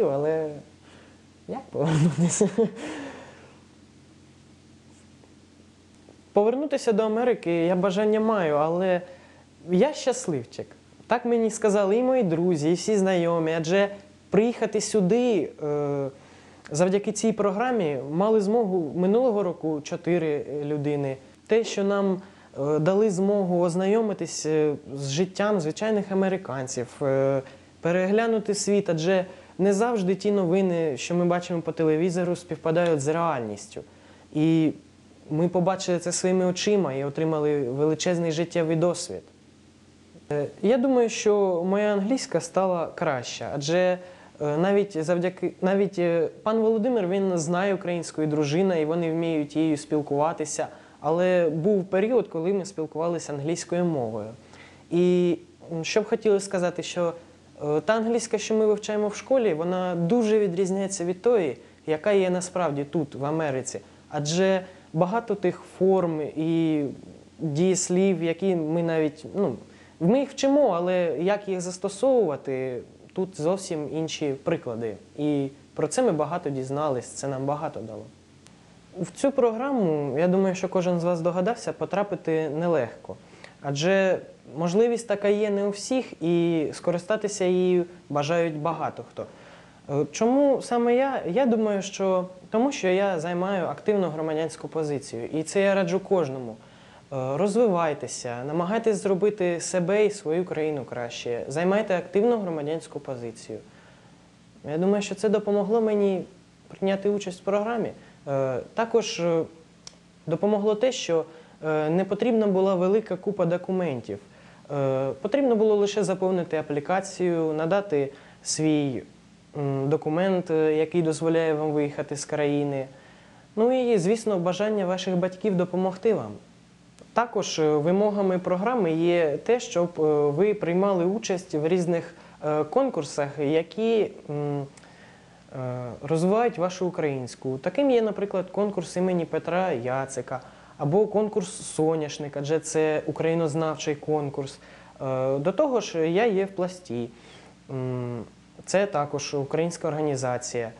хотів, але як повернутися? Повернутися до Америки я бажання маю, але я щасливчик. Так мені сказали і мої друзі, і всі знайомі. Адже приїхати сюди е, завдяки цій програмі мали змогу минулого року чотири людини. Те, що нам е, дали змогу ознайомитись е, з життям звичайних американців, переглянути світ, адже не завжди ті новини, що ми бачимо по телевізору, співпадають з реальністю. І ми побачили це своїми очима і отримали величезний життєвий досвід. Е, Я думаю, що моя англійська стала краща, адже е, навіть завдяки навіть е, пан Володимир він знає українську і дружина, і вони вміють її спілкуватися. Але був період, коли ми спілкувалися англійською мовою. І що б хотіли сказати, що та англійська, що ми вивчаємо в школі, вона дуже відрізняється від тої, яка є насправді тут, в Америці. Адже багато тих форм і дієслів, які ми навіть ну, ми їх вчимо, але як їх застосовувати, тут зовсім інші приклади. І про це ми багато дізнались, це нам багато дало. В цю програму, я думаю, що кожен з вас догадався, потрапити нелегко. Адже можливість така є не у всіх, і скористатися її бажають багато хто. Е, Чому саме я? Я думаю, що тому що я займаю активну громадянську позицію, і це я раджу кожному. Е, Розвивайтеся, намагайтесь зробити себе і свою країну краще. Займайте активну громадянську позицію. Я думаю, що це допомогло мені прийняти участь в програмі. Е, Також допомогло те, що не потрібна була велика купа документів. Е, Потрібно було лише заповнити аплікацію, надати свій документ, е, який дозволяє вам виїхати з країни. Ну і, звісно, бажання ваших батьків допомогти вам. Також е, вимогами програми є те, щоб ви приймали участь в різних конкурсах, які розвивають вашу українську. Таким є, наприклад, конкурс імені Петра Яцика або конкурс Соняшник, адже це українознавчий конкурс. Е, До того ж, я є в пласті. Це також українська організація.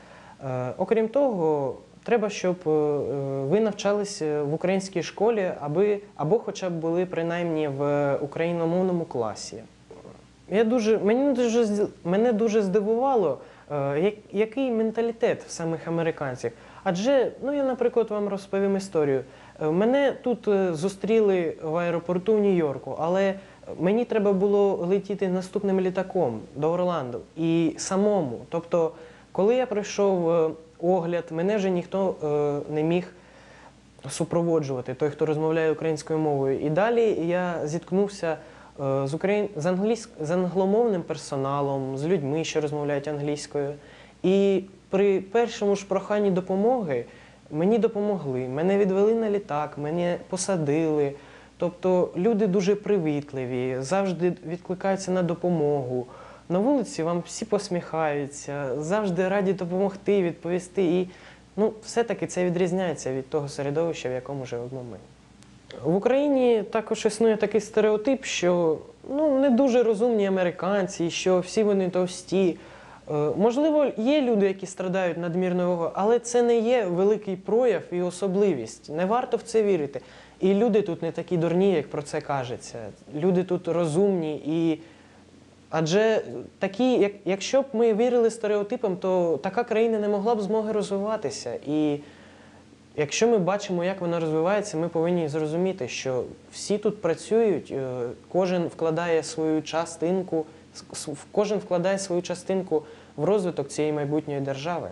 Е, Окрім того, треба, щоб е, ви навчались в українській школі, аби, або хоча б були принаймні в україномовному класі. Я дуже, мені дуже, мене дуже здивувало, який менталітет самих американців. Адже, ну я, наприклад, вам розповім історію. Е, Мене тут е, зустріли в аеропорту в Нью-Йорку, але мені треба було летіти наступним літаком до Орландо і самому. Тобто, коли я пройшов е, огляд, мене вже ніхто е, не міг супроводжувати, той, хто розмовляє українською мовою. І далі я зіткнувся е, з, україн... з, англійськ... з англомовним персоналом, з людьми, що розмовляють англійською. І при першому ж проханні допомоги мені допомогли. Мене відвели на літак, мене посадили. Тобто люди дуже привітливі, завжди відкликаються на допомогу. На вулиці вам всі посміхаються, завжди раді допомогти, відповісти. І ну, все-таки це відрізняється від того середовища, в якому живемо ми. В Україні також існує такий стереотип, що ну, не дуже розумні американці, що всі вони товсті. Е, Можливо, є люди, які страдають надмірною але це не є великий прояв і особливість. Не варто в це вірити. І люди тут не такі дурні, як про це кажеться. Люди тут розумні і. Адже такі, як, якщо б ми вірили стереотипам, то така країна не могла б змоги розвиватися. І якщо ми бачимо, як вона розвивається, ми повинні зрозуміти, що всі тут працюють, е, кожен вкладає свою частинку, кожен вкладає свою частинку в розвиток цієї майбутньої держави.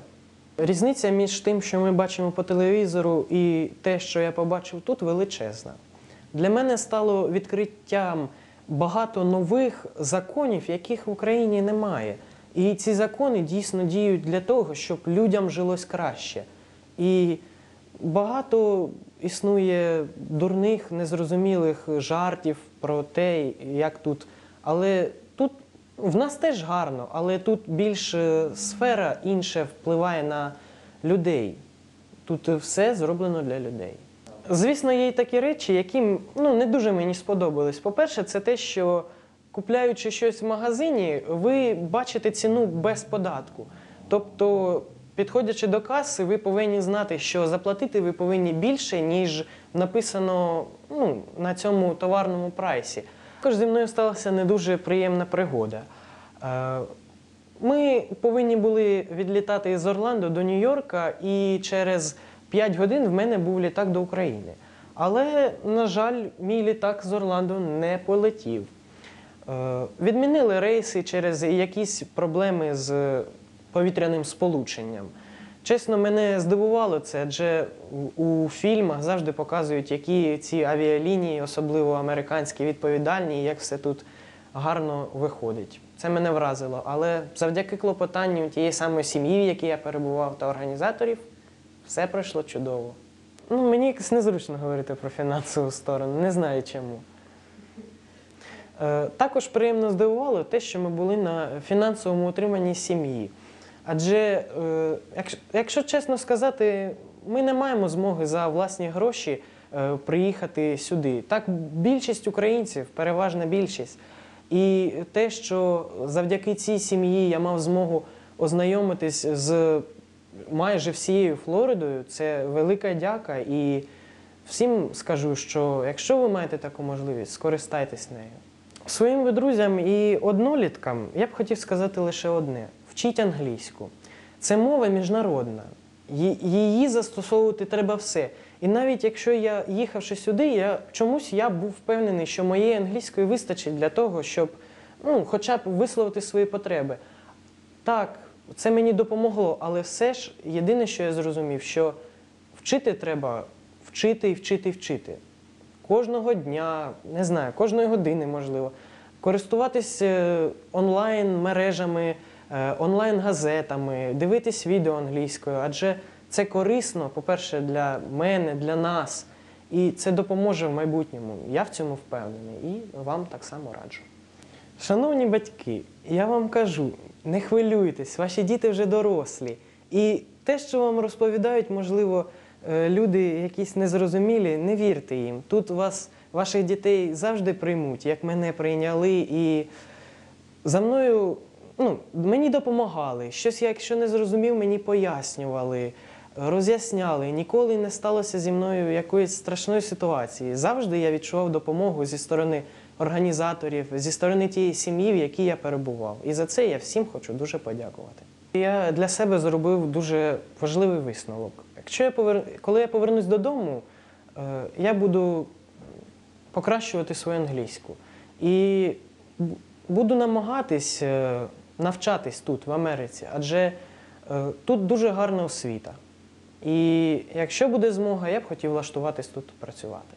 Різниця між тим, що ми бачимо по телевізору, і те, що я побачив тут, величезна. Для мене стало відкриттям багато нових законів, яких в Україні немає. І ці закони дійсно діють для того, щоб людям жилось краще. І багато існує дурних, незрозумілих жартів про те, як тут. Але тут в нас теж гарно, але тут більш е, сфера інша впливає на людей. Тут все зроблено для людей. Звісно, є й такі речі, які ну, не дуже мені сподобались. По-перше, це те, що купляючи щось в магазині, ви бачите ціну без податку. Тобто, підходячи до каси, ви повинні знати, що заплатити ви повинні більше, ніж написано ну, на цьому товарному прайсі. Також зі мною сталася не дуже приємна пригода. Е, Ми повинні були відлітати з Орландо до Нью-Йорка, і через 5 годин в мене був літак до України. Але, на жаль, мій літак з Орландо не полетів. Е, Відмінили рейси через якісь проблеми з повітряним сполученням. Чесно, мене здивувало це, адже у- фільмах завжди показують, які ці авіалінії, особливо американські, відповідальні, і як все тут гарно виходить. Це мене вразило. Але завдяки клопотанню тієї самої сім'ї, в якій я перебував, та організаторів, все пройшло чудово. Ну, мені якось незручно говорити про фінансову сторону, не знаю чому. Е, Також приємно здивувало те, що ми були на фінансовому утриманні сім'ї. Адже, е, якщо, чесно сказати, ми не маємо змоги за власні гроші е, приїхати сюди. Так, більшість українців, переважна більшість. І те, що завдяки цій сім'ї я мав змогу ознайомитись з майже всією Флоридою, це велика дяка. І всім скажу, що якщо ви маєте таку можливість, скористайтесь нею. Своїм друзям і одноліткам я б хотів сказати лише одне: вчіть англійську. Це мова міжнародна. Її застосовувати треба все. І навіть якщо я їхавши сюди, я чомусь я був впевнений, що моєї англійської вистачить для того, щоб ну, хоча б висловити свої потреби. Так, це мені допомогло, але все ж єдине, що я зрозумів, що вчити треба вчити і вчити і вчити. Кожного дня, не знаю, кожної години можливо. Користуватись е, онлайн-мережами, е, онлайн-газетами, дивитись відео англійською, адже це корисно, по-перше, для мене, для нас. І це допоможе в майбутньому. Я в цьому впевнений і вам так само раджу. Шановні батьки, я вам кажу, не хвилюйтесь, ваші діти вже дорослі. І те, що вам розповідають, можливо, е, люди якісь незрозумілі, не вірте їм. Тут вас, ваших дітей завжди приймуть, як мене прийняли. І за мною ну, мені допомагали. Щось, я, якщо не зрозумів, мені пояснювали, роз'ясняли. Ніколи не сталося зі мною якоїсь страшної ситуації. Завжди я відчував допомогу зі сторони організаторів, зі сторони тієї сім'ї, в якій я перебував. І за це я всім хочу дуже подякувати. Я для себе зробив дуже важливий висновок. Якщо я повер... коли я повернусь додому, е, я буду покращувати свою англійську. І буду намагатись е, навчатись тут, в Америці, адже е, тут дуже гарна освіта. І якщо буде змога, я б хотів влаштуватись тут працювати.